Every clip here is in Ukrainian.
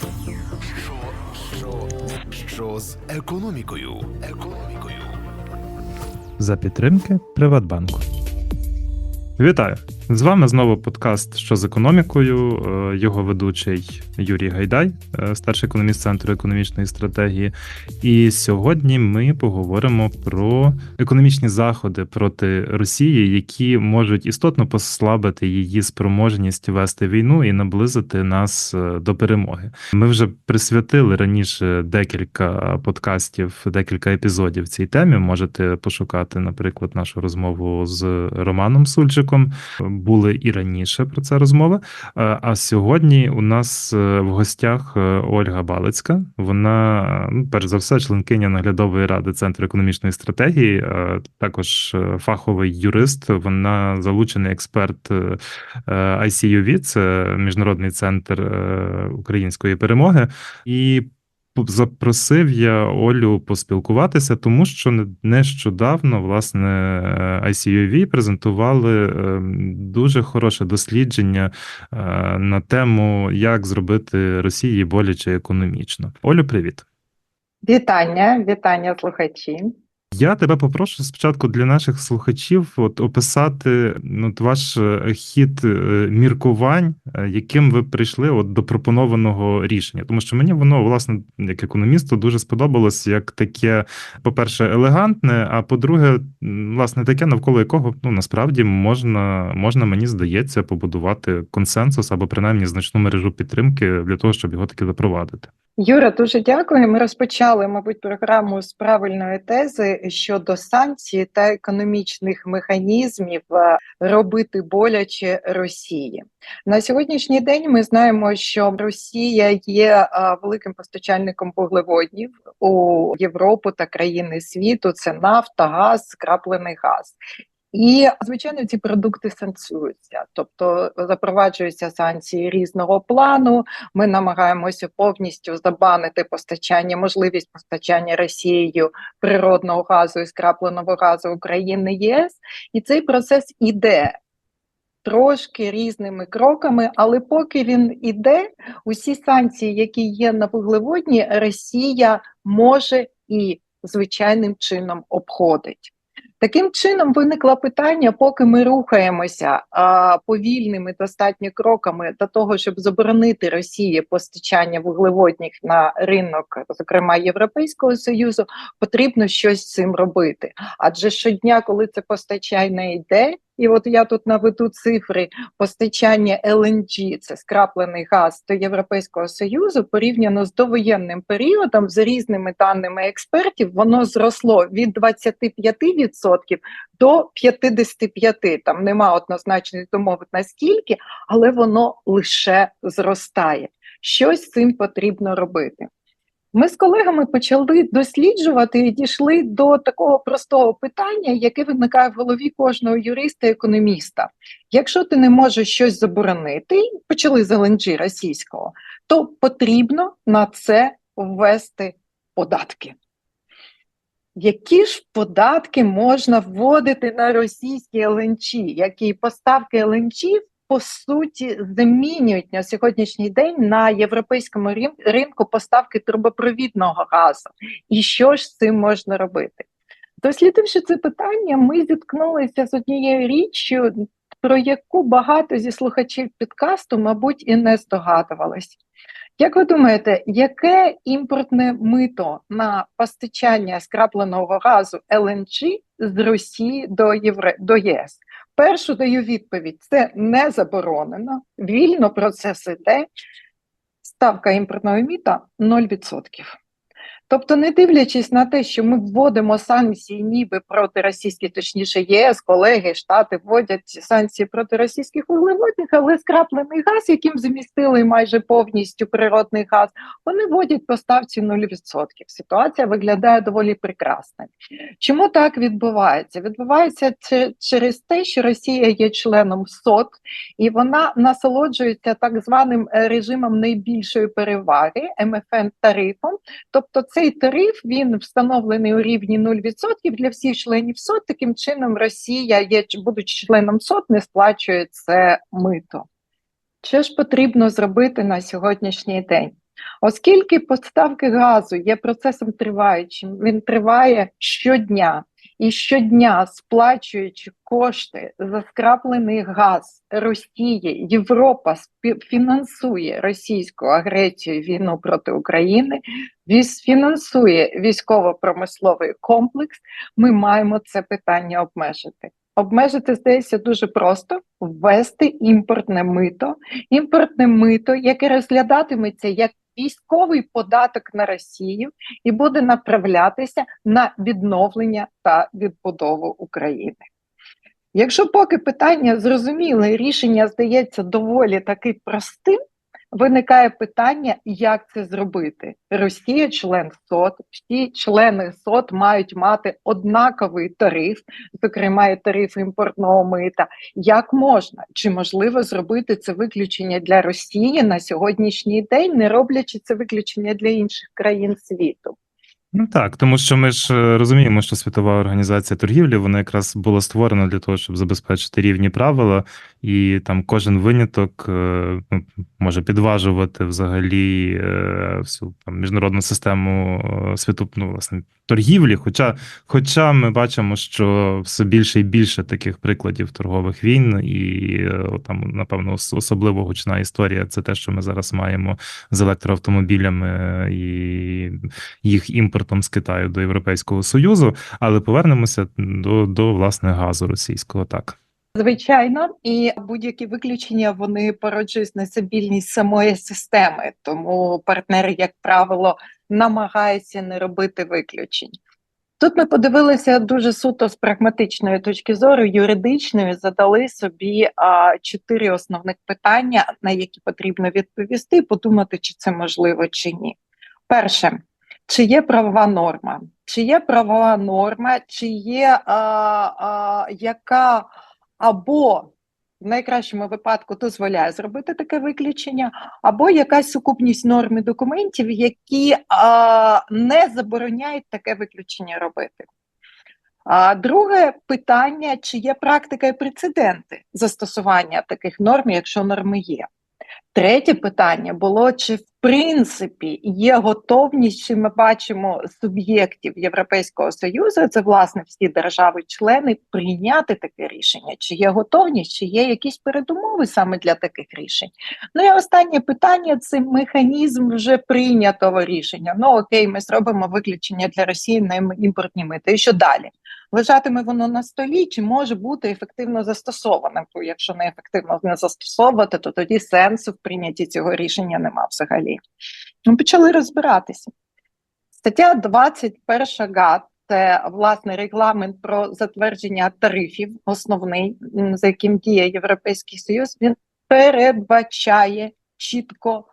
Що, що, що з економікою? Економікою. за підтримки Приватбанку. Вітаю! З вами знову подкаст Що з економікою. Е, Його ведучий Юрій Гайдай, е, старший економіст Центру економічної стратегії. І сьогодні ми поговоримо про економічні заходи проти Росії, які можуть істотно послабити її спроможність вести війну і наблизити нас е, до перемоги. Ми вже присвятили раніше декілька подкастів, декілька епізодів цій темі. Можете пошукати, наприклад, нашу розмову з Романом Сульчиком. Були і раніше про це розмови. Е, А сьогодні у нас е, в гостях е, Ольга Балицька. Вона, ну, перш за все, членкиня наглядової ради Центру економічної стратегії, також фаховий юрист. Вона залучений експерт ICUV, це міжнародний центр української перемоги. І Запросив я Олю поспілкуватися, тому що не- нещодавно власне е, ICUV презентували е, дуже хороше дослідження е, на тему, як зробити Росії боляче економічно. Олю, привіт. Вітання, вітання, слухачі. Я тебе попрошу спочатку для наших слухачів от описати ну, ваш е, хід е, міркувань, е, яким ви прийшли от до пропонованого рішення. Тому що мені воно, власне, як економісту, дуже сподобалось як таке, по-перше, елегантне, а по-друге, власне, таке, навколо якого ну насправді можна, можна, мені здається, побудувати консенсус або принаймні значну мережу підтримки для того, щоб його таки запровадити. Юра, дуже дякую. Ми розпочали, мабуть, програму з правильної тези щодо санкцій та економічних механізмів е, робити боляче Росії. На сьогоднішній день ми знаємо, що Росія є е, великим постачальником вуглеводнів у Європу та країни світу. Це нафта, газ, скраплений газ. І звичайно, ці продукти санкціюються, тобто запроваджуються санкції різного плану. Ми намагаємося повністю забанити постачання, можливість постачання Росією природного газу і скрапленого газу України ЄС, і цей процес іде. Трошки різними кроками, але поки він іде, усі санкції, які є на вуглеводні, Росія може і звичайним чином обходить. Таким чином виникло питання, поки ми рухаємося а, повільними достатньо кроками до того, щоб заборонити Росії постачання вуглеводніх на ринок, зокрема Європейського союзу, потрібно щось з цим робити. Адже щодня, коли це постачання йде, і от я тут наведу цифри постачання LNG, це скраплений газ до Європейського союзу, порівняно з довоєнним періодом, за різними даними експертів, воно зросло від 25% до 55%. Там нема однозначних домовин наскільки, але воно лише зростає. Щось з цим потрібно робити. Ми з колегами почали досліджувати і дійшли до такого простого питання, яке виникає в голові кожного юриста і економіста. Якщо ти не можеш щось заборонити, почали з ЛНЖ російського, то потрібно на це ввести податки. Які ж податки можна вводити на російські ЛНЧ, які поставки ЛНЧ по суті замінюють на сьогоднішній день на європейському ринку поставки трубопровідного газу. І що ж з цим можна робити? Дослідивши це питання, ми зіткнулися з однією річчю, про яку багато зі слухачів підкасту, мабуть, і не здогадувались. Як ви думаєте, яке імпортне мито на постачання скрапленого газу ЛНЖ з Росії до Євре... до ЄС? Першу даю відповідь: це не заборонено, вільно процес іде. Ставка імпортного міта 0%. Тобто, не дивлячись на те, що ми вводимо санкції, ніби проти російських, точніше, ЄС, колеги, Штати вводять санкції проти російських вуглеводних, але скраплений газ, яким замістили майже повністю природний газ, вони вводять по ставці 0%. Ситуація виглядає доволі прекрасно. Чому так відбувається? Відбувається через те, що Росія є членом СОТ, і вона насолоджується так званим е, режимом найбільшої переваги МФН тарифом. Тобто цей тариф він встановлений у рівні 0% для всіх членів СОТ. Таким чином, Росія, є, будучи членом СОТ, не сплачує це мито. Що ж потрібно зробити на сьогоднішній день? Оскільки поставки газу є процесом триваючим, він триває щодня. І щодня, сплачуючи кошти за скраплений газ Росії, Європа фінансує російську агресію війну проти України, фінансує військово-промисловий комплекс. Ми маємо це питання обмежити. Обмежити здається дуже просто ввести імпортне мито, імпортне мито, яке розглядатиметься як військовий податок на Росію і буде направлятися на відновлення та відбудову України. Якщо поки питання зрозуміле, рішення здається доволі таки простим, виникає питання, як це зробити. Росія член СОТ, всі члени СОТ мають мати однаковий тариф, зокрема і тариф імпортного мита. Як можна чи можливо зробити це виключення для Росії на сьогоднішній день, не роблячи це виключення для інших країн світу? Ну так, тому що ми ж е, розуміємо, що Світова організація торгівлі вона якраз була створена для того, щоб забезпечити рівні правила, і там кожен виняток е, ну, може підважувати взагалі е, всю там міжнародну систему е, світу, ну, власне, торгівлі. Хоча, хоча ми бачимо, що все більше і більше таких прикладів торгових війн, і там, напевно, особливо гучна історія це те, що ми зараз маємо з електроавтомобілями і їх імпортом з Китаю до Європейського Союзу, але повернемося до, до власне газу російського. Так Звичайно, і будь-які виключення вони породжують нестабільність самої системи, тому партнери, як правило, намагаються не робити виключень. Тут ми подивилися дуже суто з прагматичної точки зору, юридичної, задали собі чотири основних питання, на які потрібно відповісти, і подумати, чи це можливо чи ні. Перше, чи є правова норма? Чи є правова норма, чи є а, а, яка або в найкращому випадку дозволяє зробити таке виключення, або якась сукупність норм і документів, які а, не забороняють таке виключення робити. А друге питання: чи є практика і прецеденти застосування таких норм, якщо норми є? Третє питання було: чи в принципі є готовність, чи ми бачимо суб'єктів Європейського Союзу, це власне всі держави-члени, прийняти таке рішення? Чи є готовність, чи є якісь передумови саме для таких рішень? Ну і останнє питання це механізм вже прийнятого рішення. Ну окей, ми зробимо виключення для Росії на імпортні мити. І що далі? Лежатиме воно на столі, чи може бути ефективно застосованим? Бо якщо не ефективно не застосовувати, то тоді сенсу в прийнятті цього рішення нема взагалі. Ми почали розбиратися. Стаття 21 ГАТ це власне регламент про затвердження тарифів, основний, за яким діє Європейський Союз. Він передбачає чітко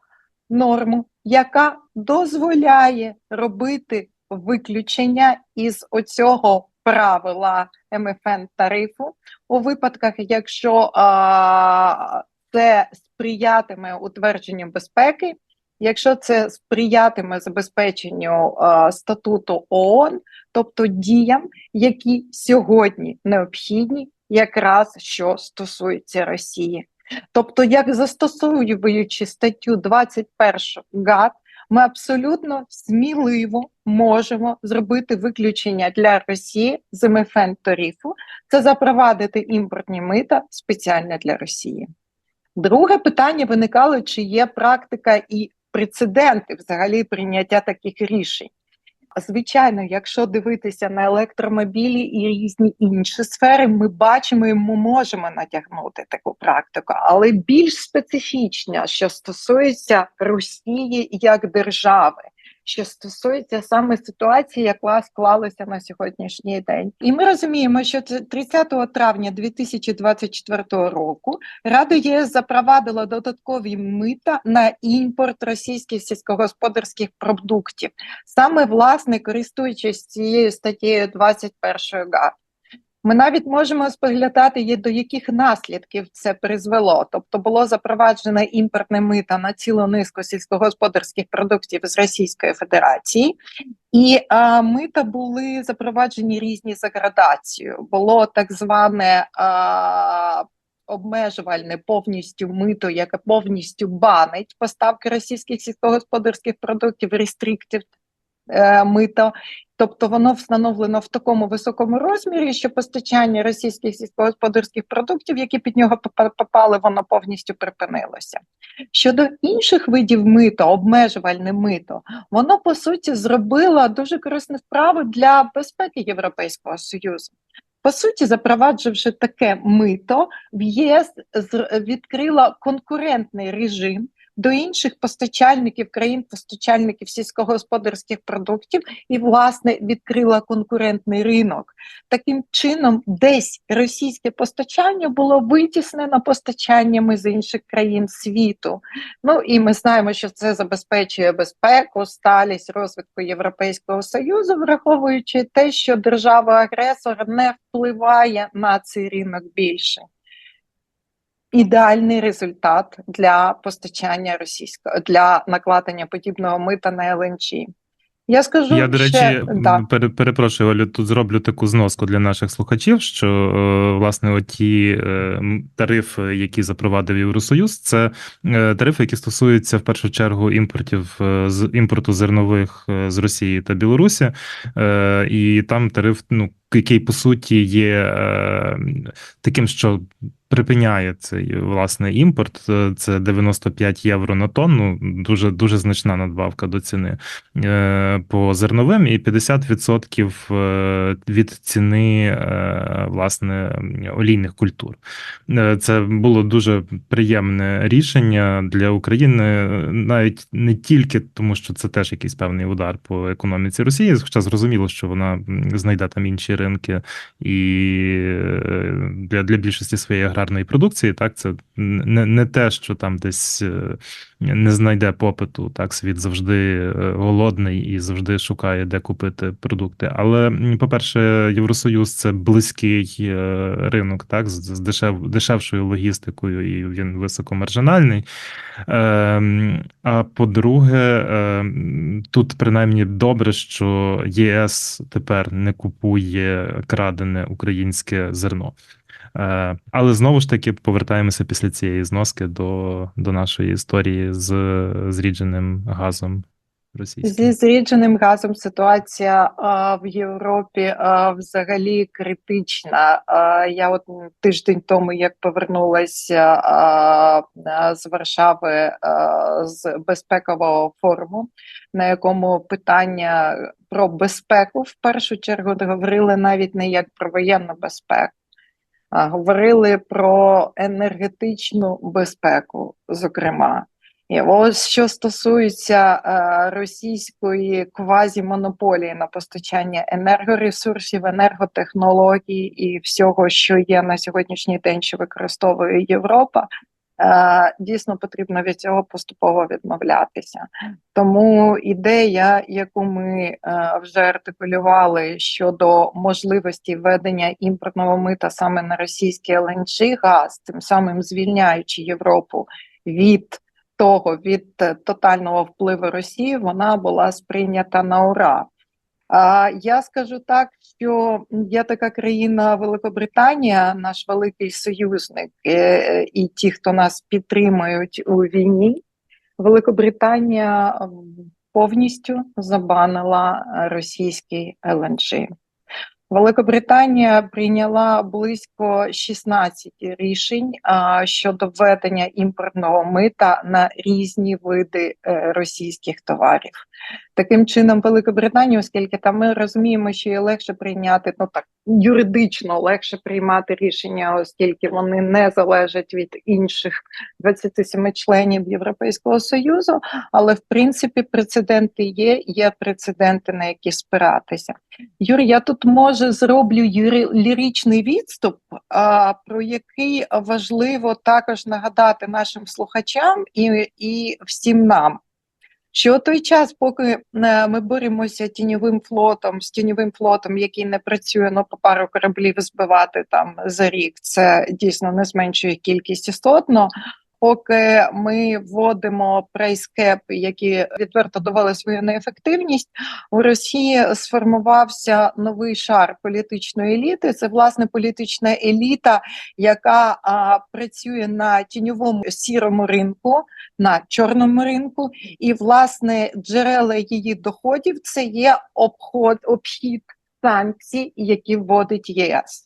норму, яка дозволяє робити виключення із оцього правила МФН тарифу у випадках, якщо а, це сприятиме утвердженню безпеки, якщо це сприятиме забезпеченню а, статуту ООН, тобто діям, які сьогодні необхідні, якраз що стосується Росії. Тобто, як застосовуючи статтю 21 ГАТ, ми абсолютно сміливо можемо зробити виключення для Росії з МФН тарифу, це запровадити імпортні мита спеціально для Росії. Друге питання виникало, чи є практика і прецеденти взагалі прийняття таких рішень. Звичайно, якщо дивитися на електромобілі і різні інші сфери, ми бачимо і ми можемо натягнути таку практику, але більш специфічна, що стосується Росії як держави, що стосується саме ситуації, яка склалася на сьогоднішній день. І ми розуміємо, що це 30 травня 2024 року Рада ЄС запровадила додаткові мита на імпорт російських сільськогосподарських продуктів, саме власне користуючись цією статтєю 21 ГАТ. Ми навіть можемо споглядати, до яких наслідків це призвело. Тобто було запроваджено імпортне мито на цілу низку сільськогосподарських продуктів з Російської Федерації, і а, мита були запроваджені різні за градацією. Було так зване а, обмежувальне повністю мито, яке повністю банить поставки російських сільськогосподарських продуктів, restricted мито. Тобто воно встановлено в такому високому розмірі, що постачання російських сільськогосподарських продуктів, які під нього попали, воно повністю припинилося. Щодо інших видів мито, обмежувальне мито, воно по суті зробило дуже корисну справу для безпеки Європейського союзу. По суті, запровадживши таке мито, в ЄС відкрила конкурентний режим до інших постачальників країн, постачальників сільськогосподарських продуктів, і власне відкрила конкурентний ринок. Таким чином, десь російське постачання було витіснено постачаннями з інших країн світу. Ну і ми знаємо, що це забезпечує безпеку, сталість розвитку Європейського союзу, враховуючи те, що держава-агресор не впливає на цей ринок більше. Ідеальний результат для постачання російського для накладення подібного мита на ЛНЧ. Я скажу Я, до ще, речі, да. пере- перепрошую, Олю, тут зроблю таку зноску для наших слухачів, що е, власне оті е, тарифи, які запровадив Євросоюз, це е, тарифи, які стосуються в першу чергу імпортів з імпорту зернових з Росії та Білорусі, і там тариф, ну який по суті є таким, що припиняє цей власне імпорт. Е, Це 95 євро на тонну, дуже дуже значна надбавка до ціни е, по зерновим, і 50% е, від ціни власне олійних культур. Це було дуже приємне рішення для України, навіть не тільки тому, що це теж якийсь певний удар по економіці Росії, хоча зрозуміло, що вона знайде там інші ринки і для, для більшості своєї аграрної продукції, так це не, не те, що там десь е, не знайде попиту. Так, світ завжди е, голодний і завжди шукає, де купити продукти. Але, по-перше, Євросоюз це близький е, ринок, так, з, дешев, дешевшою логістикою, і він високомаржинальний. Ем, А по-друге, ем, тут принаймні добре, що ЄС тепер не купує крадене українське зерно. Е, Але знову ж таки повертаємося після цієї зноски до, до нашої історії з зрідженим газом російським. Зі зрідженим газом ситуація а, в Європі а, взагалі критична. А, я от тиждень тому, як повернулася з Варшави а, з безпекового форуму, на якому питання про безпеку в першу чергу говорили навіть не як про воєнну безпеку. Говорили про енергетичну безпеку, зокрема. І ось що стосується е, російської квазімонополії на постачання енергоресурсів, енерготехнологій і всього, що є на сьогоднішній день, що використовує Європа, дійсно потрібно від цього поступово відмовлятися. Тому ідея, яку ми е, вже артикулювали щодо можливості введення імпортного мита саме на російський ЛНЖ газ, тим самим звільняючи Європу від того від е, тотального впливу Росії вона була сприйнята на ура. А я скажу так, що є така країна Великобританія, наш великий союзник, е, і ті, хто нас підтримують у війні. Великобританія повністю забанила російський ЛНЖ. Великобританія прийняла близько 16 рішень а, щодо введення імпортного мита на різні види е, російських товарів. Таким чином, Великобританія, оскільки там ми розуміємо, що її легше прийняти, ну так юридично легше приймати рішення, оскільки вони не залежать від інших 27 членів Європейського союзу. Але в принципі прецеденти є, є прецеденти, на які спиратися. Юр, я тут може зроблю юри, ліричний відступ, а, про який важливо також нагадати нашим слухачам і, і всім нам. Що той час, поки е, ми боремося тіньовим флотом з тіньовим флотом, який не працює, ну по пару кораблів збивати там за рік, це дійсно не зменшує кількість істотно. Поки ми вводимо прайскеп, які відверто довели свою неефективність, у Росії сформувався новий шар політичної еліти. Це власне політична еліта, яка а, працює на тіньовому сірому ринку, на чорному ринку, і власне джерела її доходів це є обход обхід санкцій, які вводить ЄС.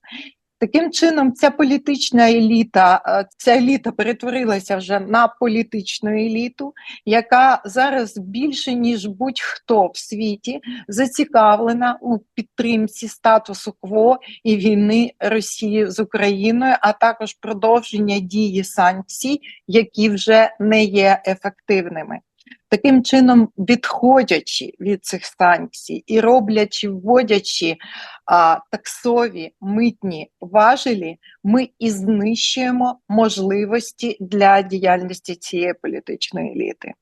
Таким чином, ця політична еліта, е, ця еліта перетворилася вже на політичну еліту, яка зараз більше ніж будь-хто в світі зацікавлена у підтримці статусу кво і війни Росії з Україною, а також продовження дії санкцій, які вже не є ефективними. Таким чином, відходячи від цих санкцій і роблячи, вводячи а, таксові митні важелі, ми і знищуємо можливості для діяльності цієї політичної еліти.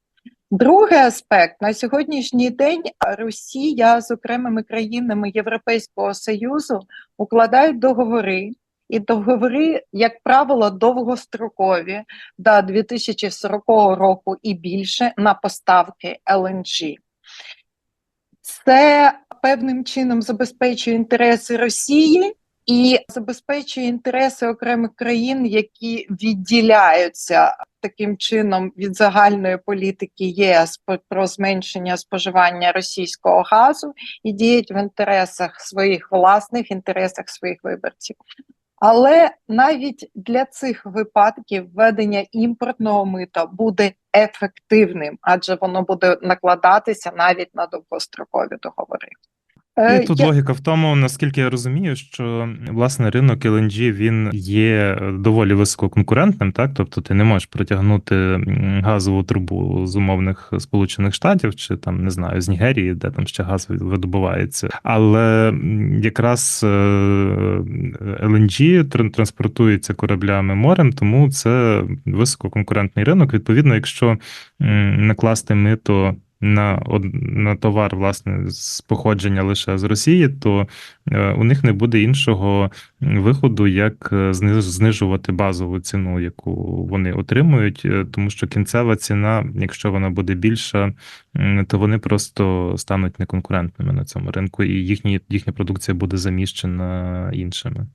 Другий аспект на сьогоднішній день Росія з окремими країнами Європейського союзу укладають договори. І договори, як правило, довгострокові до 2040 року і більше на поставки ЛНЖ. Це певним чином забезпечує інтереси Росії і забезпечує інтереси окремих країн, які відділяються таким чином від загальної політики ЄС про зменшення споживання російського газу і діють в інтересах своїх власних інтересах своїх виборців. Але навіть для цих випадків введення імпортного мита буде ефективним, адже воно буде накладатися навіть на довгострокові договори. Е, І тут я- логіка в тому, наскільки я розумію, що власне ринок LNG він є доволі висококонкурентним, так тобто ти не можеш протягнути газову трубу з умовних Сполучених Штатів чи там не знаю з Нігерії, де там ще газ видобувається. Але якраз е, LNG транспортується кораблями морем, тому це висококонкурентний ринок. Відповідно, якщо накласти мито на, на товар, власне, з походження лише з Росії, то е, у них не буде іншого виходу, як е, знижувати базову ціну, яку вони отримують, е, тому що кінцева ціна, якщо вона буде більша, то вони просто стануть неконкурентними на цьому ринку, і їхні, їхня продукція буде заміщена іншими.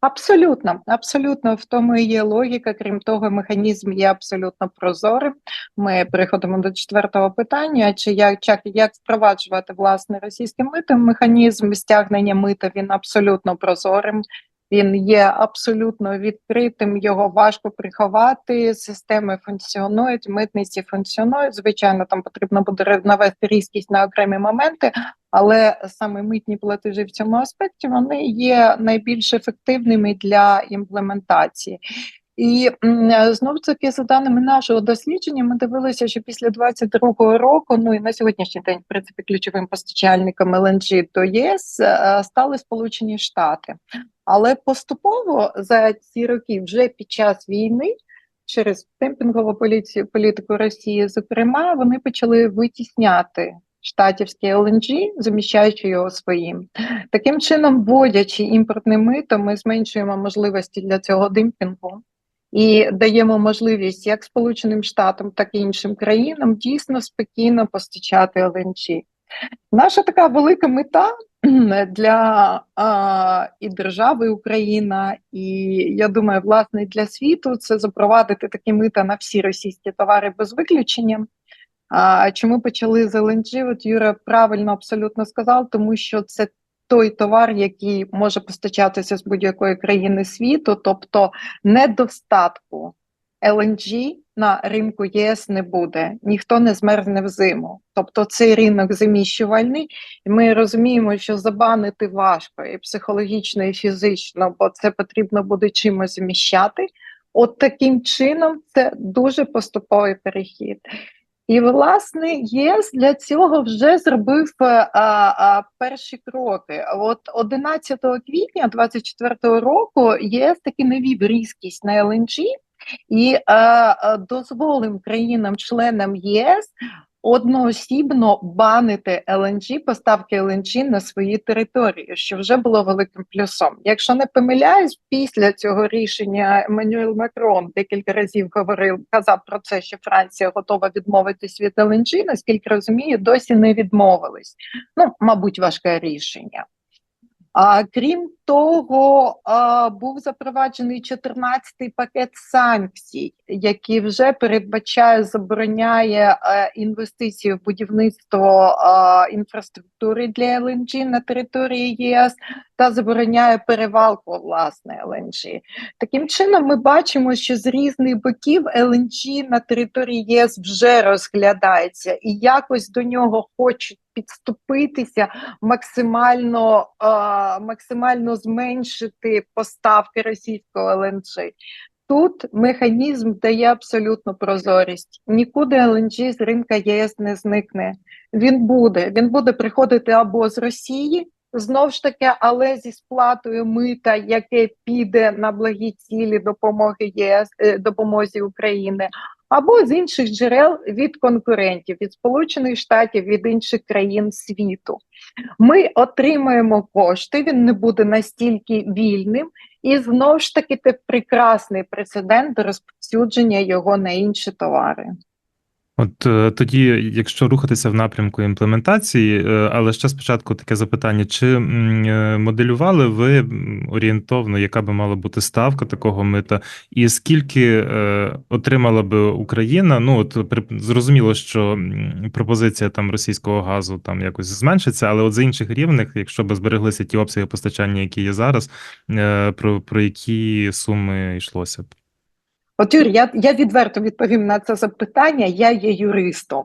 Абсолютно, абсолютно в тому і є логіка. Крім того, механізм є абсолютно прозорим. Ми переходимо до четвертого питання: чи як, як, впроваджувати власне російським митом механізм стягнення мита? Він абсолютно прозорим. Він є абсолютно відкритим, його важко приховати. Системи функціонують, митниці функціонують. Звичайно, там потрібно буде навести різкість на окремі моменти, але саме митні платежі в цьому аспекті вони є найбільш ефективними для імплементації. І знов таки, за даними нашого дослідження, ми дивилися, що після 22-го року, ну і на сьогоднішній день, в принципі, ключовим постачальником ЛНЖ до ЄС е, стали Сполучені Штати. Але поступово за ці роки, вже під час війни, через темпінгову поліцію політику Росії, зокрема, вони почали витісняти штатівське ЛНЖ, заміщаючи його своїм. Таким чином, вводячи імпортне мито, ми зменшуємо можливості для цього демпінгу. І даємо можливість як Сполученим Штатам, так і іншим країнам дійсно спокійно постачати ЛНЖ. Наша така велика мета для а, і держави Україна, і я думаю, власне, для світу це запровадити такі мита на всі російські товари без виключення. А чому почали з ЛНЖ? От Юра правильно абсолютно сказав, тому що це той товар, який може постачатися з будь-якої країни світу, тобто недостатку ЛНЖ на ринку ЄС не буде, ніхто не змерзне взиму. Тобто цей ринок заміщувальний, і ми розуміємо, що забанити важко і психологічно, і фізично, бо це потрібно буде чимось заміщати. От таким чином це дуже поступовий перехід. І, власне, ЄС для цього вже зробив а, а, перші кроки. От 11 квітня 2024 року ЄС таки навів різкість на ЛНЖ і а, а, дозволив країнам-членам ЄС одноосібно банити LNG, поставки LNG на свої території, що вже було великим плюсом. Якщо не помиляюсь, після цього рішення Еммануель Макрон декілька разів говорив, казав про це, що Франція готова відмовитись від LNG, наскільки розумію, досі не відмовились. Ну, мабуть, важке рішення. А крім того, а, був запроваджений 14-й пакет санкцій, який вже передбачає, забороняє е, інвестиції в будівництво е, інфраструктури для ЛНЖ на території ЄС та забороняє перевалку власне ЛНЖ. Таким чином, ми бачимо, що з різних боків ЛНЖ на території ЄС вже розглядається і якось до нього хочуть підступитися максимально, е, максимально зменшити поставки російського ЛНЖ. Тут механізм дає абсолютну прозорість. Нікуди ЛНЖ з ринка ЄС не зникне. Він буде. Він буде приходити або з Росії, знов ж таки, але зі сплатою мита, яке піде на благі цілі допомоги ЄС е, допомозі України, або з інших джерел від конкурентів, від Сполучених Штатів, від інших країн світу. Ми отримаємо кошти, він не буде настільки вільним, і знову ж таки це прекрасний прецедент до розповсюдження його на інші товари. От е, тоді, якщо рухатися в напрямку імплементації, е, але ще спочатку таке запитання: чи е, моделювали ви орієнтовно, яка би мала бути ставка такого мита, і скільки отримала би Україна? Ну от зрозуміло, що пропозиція там російського газу там якось зменшиться, але от за інших рівних, якщо б збереглися ті обсяги постачання, які є зараз, про, про які суми йшлося б? От Юрій, я, я відверто відповім на це запитання. Я є юристом.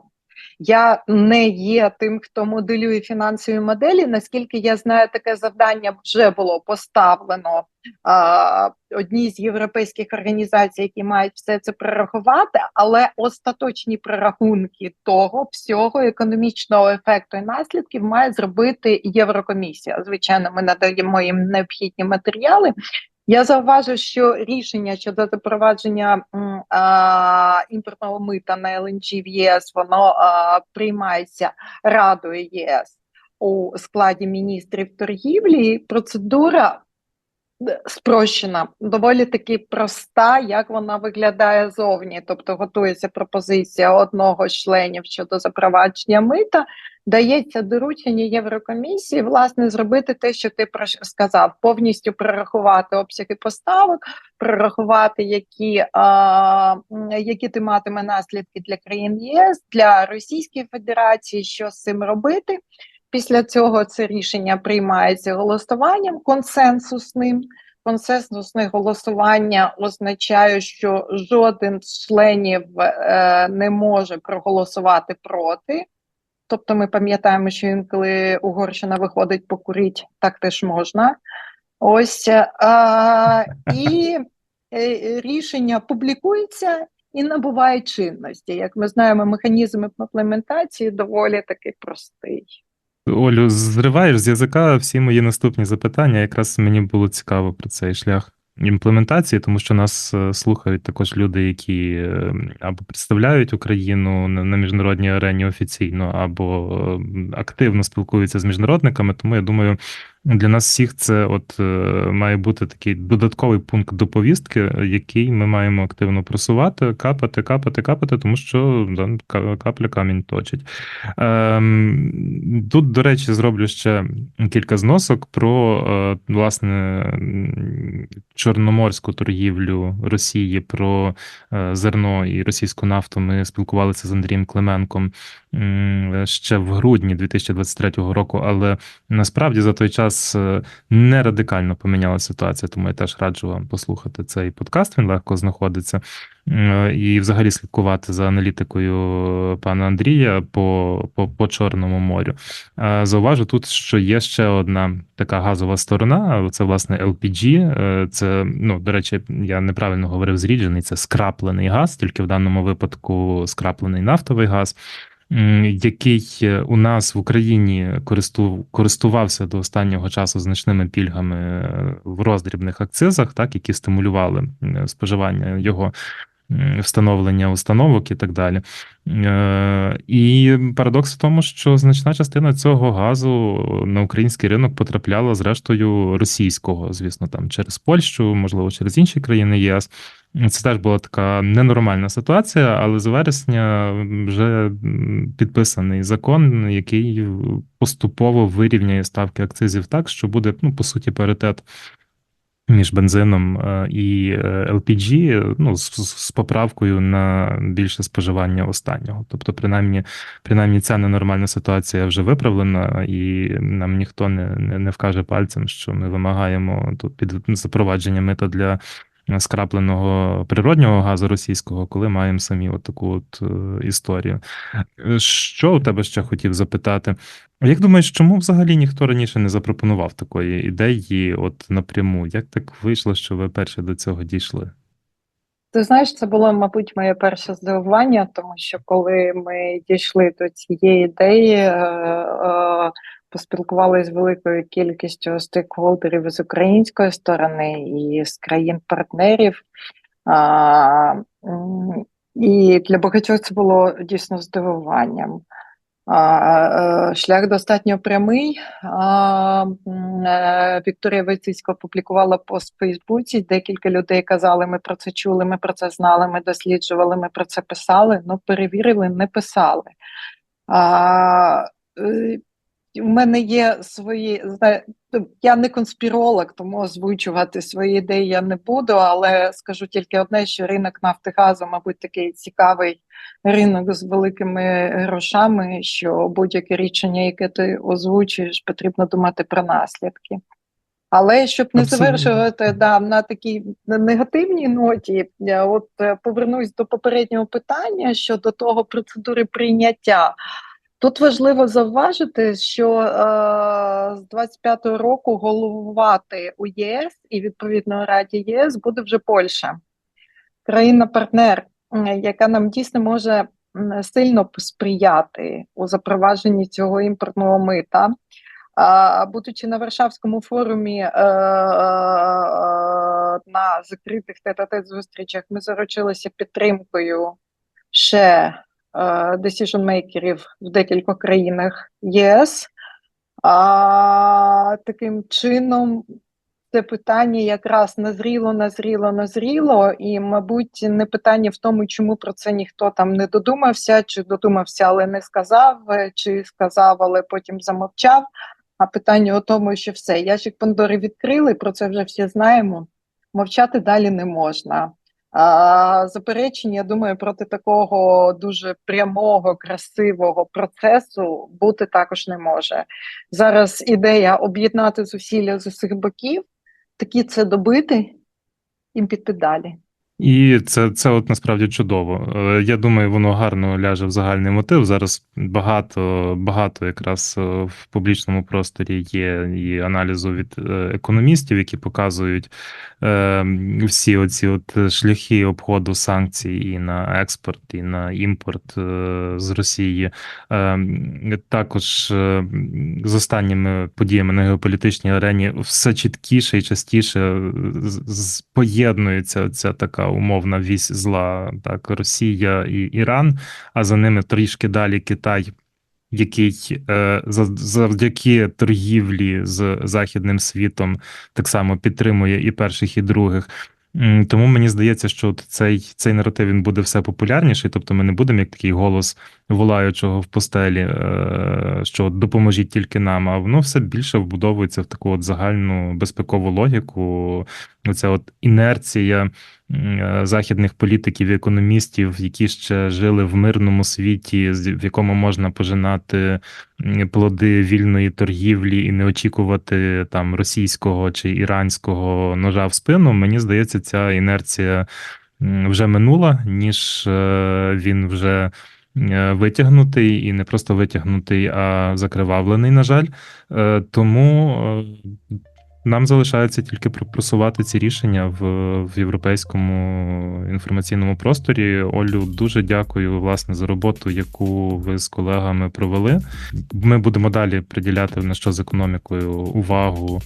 Я не є тим, хто моделює фінансові моделі. Наскільки я знаю, таке завдання вже було поставлено а, одній з європейських організацій, які мають все це прорахувати, але остаточні прорахунки того всього економічного ефекту і наслідків має зробити Єврокомісія. Звичайно, ми надаємо їм необхідні матеріали. Я зауважу, що рішення щодо запровадження а, імпортного мита на ЛНЖ в ЄС воно а, приймається Радою ЄС у складі міністрів торгівлі. Процедура е, спрощена, доволі таки проста, як вона виглядає зовні. Тобто готується пропозиція одного з членів щодо запровадження мита. Дається доручення Єврокомісії власне зробити те, що ти сказав, повністю прорахувати обсяги поставок, прорахувати, які, а, які ти матиме наслідки для країн ЄС, для Російської Федерації, що з цим робити. Після цього це рішення приймається голосуванням консенсусним. Консенсусне голосування означає, що жоден з членів е, не може проголосувати проти. Тобто ми пам'ятаємо, що інколи Угорщина виходить покурить, так теж можна. Ось а, і е, рішення публікується і набуває чинності. Як ми знаємо, механізм імплементації доволі таки простий. Олю, зриваєш з язика всі мої наступні запитання. Якраз мені було цікаво про цей шлях імплементації, тому що нас е, слухають також люди, які е, або представляють Україну на на міжнародній арені офіційно, або е, активно спілкуються з міжнародниками. Тому я думаю, для нас всіх це от е, має бути такий додатковий пункт до повістки, який ми маємо активно просувати, капати, капати, капати, тому що да, капля камінь точить. Ем, Тут, до речі, зроблю ще кілька зносок про е, власне чорноморську торгівлю Росії, про е, зерно і російську нафту. Ми спілкувалися з Андрієм Клименком ще в грудні 2023 року, але насправді за той час е, не радикально помінялася ситуація, тому я теж раджу вам послухати цей подкаст. Він легко знаходиться. Е, І взагалі слідкувати за аналітикою пана Андрія по, по, по Чорному морю. Е, Зауважу тут, що є ще одна така газова сторона. Це власне LPG. Е, Це, ну, до речі, я неправильно говорив зріджений, це скраплений газ, тільки в даному випадку скраплений нафтовий газ. Який е, у нас в Україні користувався до останнього часу значними пільгами е, в роздрібних акцизах, так які стимулювали споживання його. встановлення установок і так далі. Е, І парадокс в тому, що значна частина цього газу на український ринок потрапляла зрештою російського, звісно, там через Польщу, можливо, через інші країни ЄС. Це теж була така ненормальна ситуація, але з вересня вже підписаний закон, який поступово вирівняє ставки акцизів так, що буде ну по суті паритет між бензином е, і е, LPG, ну, з, з з поправкою на більше споживання останнього. Тобто, принаймні, принаймні, ця ненормальна ситуація вже виправлена, і нам ніхто не, не, не вкаже пальцем, що ми вимагаємо тут під запровадження мита для скрапленого природнього газу російського, коли маємо самі от таку от е, історію. Е, Що у тебе ще хотів запитати? Як думаєш, чому взагалі ніхто раніше не запропонував такої ідеї от напряму? Як так вийшло, що ви перші до цього дійшли? Ти знаєш, це було, мабуть, моє перше здивування, тому що коли ми дійшли до цієї ідеї, е, поспілкувалися з великою кількістю стейкхолдерів з української сторони і з країн-партнерів. А, І для багатьох це було дійсно здивуванням. А, е, Шлях достатньо прямий. А, е, Вікторія Войціцька опублікувала пост в Фейсбуці. Декілька людей казали, ми про це чули, ми про це знали, ми досліджували, ми про це писали. Ну, перевірили, не писали. А, е, у мене є свої, ну, я не конспіролог, тому озвучувати свої ідеї я не буду, але скажу тільки одне, що ринок нафтогазу, мабуть, такий цікавий ринок з великими грошами, що будь-яке рішення, яке ти озвучуєш, потрібно думати про наслідки. Але щоб не Абсолютно. завершувати да, на такій негативній ноті, я от е, повернусь до попереднього питання щодо того процедури прийняття. Тут важливо зауважити, що е, з 25-го року головувати у ЄС і відповідно Раді ЄС буде вже Польща, країна-партнер, яка нам дійсно може сильно сприяти у запровадженні цього імпортного мита. А, будучи на Варшавському форумі е, е, на закритих тет-а-тет зустрічах, ми заручилися підтримкою ще decision-мейкерів в декількох країнах ЄС. А таким чином це питання якраз назріло, назріло, назріло, і, мабуть, не питання в тому, чому про це ніхто там не додумався, чи додумався, але не сказав, е, чи сказав, але потім замовчав. А питання у тому, що все, ящик Пандори відкрили, про це вже всі знаємо. Мовчати далі не можна. А, заперечень, я думаю, проти такого дуже прямого, красивого процесу бути також не може. Зараз ідея об'єднати зусилля з усіх боків, такі це добити і піти далі. І це, це от насправді чудово. Е, Я думаю, воно гарно ляже в загальний мотив. Зараз багато, багато якраз е, в публічному просторі є і аналізу від е, економістів, які показують всі оці от шляхи обходу санкцій і на експорт, і на імпорт з Росії. Також з останніми подіями на геополітичній арені все чіткіше і частіше поєднується ця така умовна вісь зла, так, Росія і Іран, а за ними трішки далі Китай. Який е, завдяки торгівлі з західним світом так само підтримує і перших, і других. Тому мені здається, що цей, цей наратив він буде все популярніший, тобто ми не будемо як такий голос волаючого в постелі, е, що допоможіть тільки нам, а воно все більше вбудовується в таку от загальну безпекову логіку. Оця от інерція західних політиків економістів, які ще жили в мирному світі, в якому можна пожинати плоди вільної торгівлі і не очікувати там російського чи іранського ножа в спину. Мені здається, ця інерція вже минула, ніж е, він вже е, витягнутий і не просто витягнутий, а закривавлений, на жаль. Е, Тому е, нам залишається тільки про- просувати ці рішення в, в європейському інформаційному просторі. Олю, дуже дякую власне за роботу, яку ви з колегами провели. Ми будемо далі приділяти на що з економікою увагу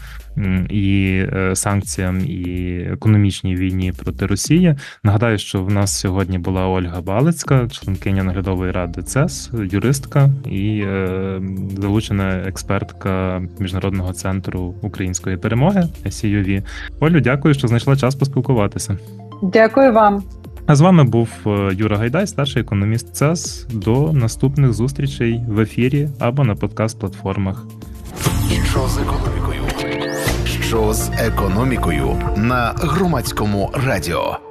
і е, санкціям, і економічній війні проти Росії. Нагадаю, що в нас сьогодні була Ольга Балицька, членкиня наглядової ради ЦЕС, юристка і е, залучена експертка міжнародного центру української перемоги SUV. Олю, дякую, що знайшла час поспілкуватися. Дякую вам. А з вами був е, Юра Гайдай, старший економіст ЦЕС. До наступних зустрічей в ефірі або на подкаст-платформах. Економікою? З економікою на громадському радіо?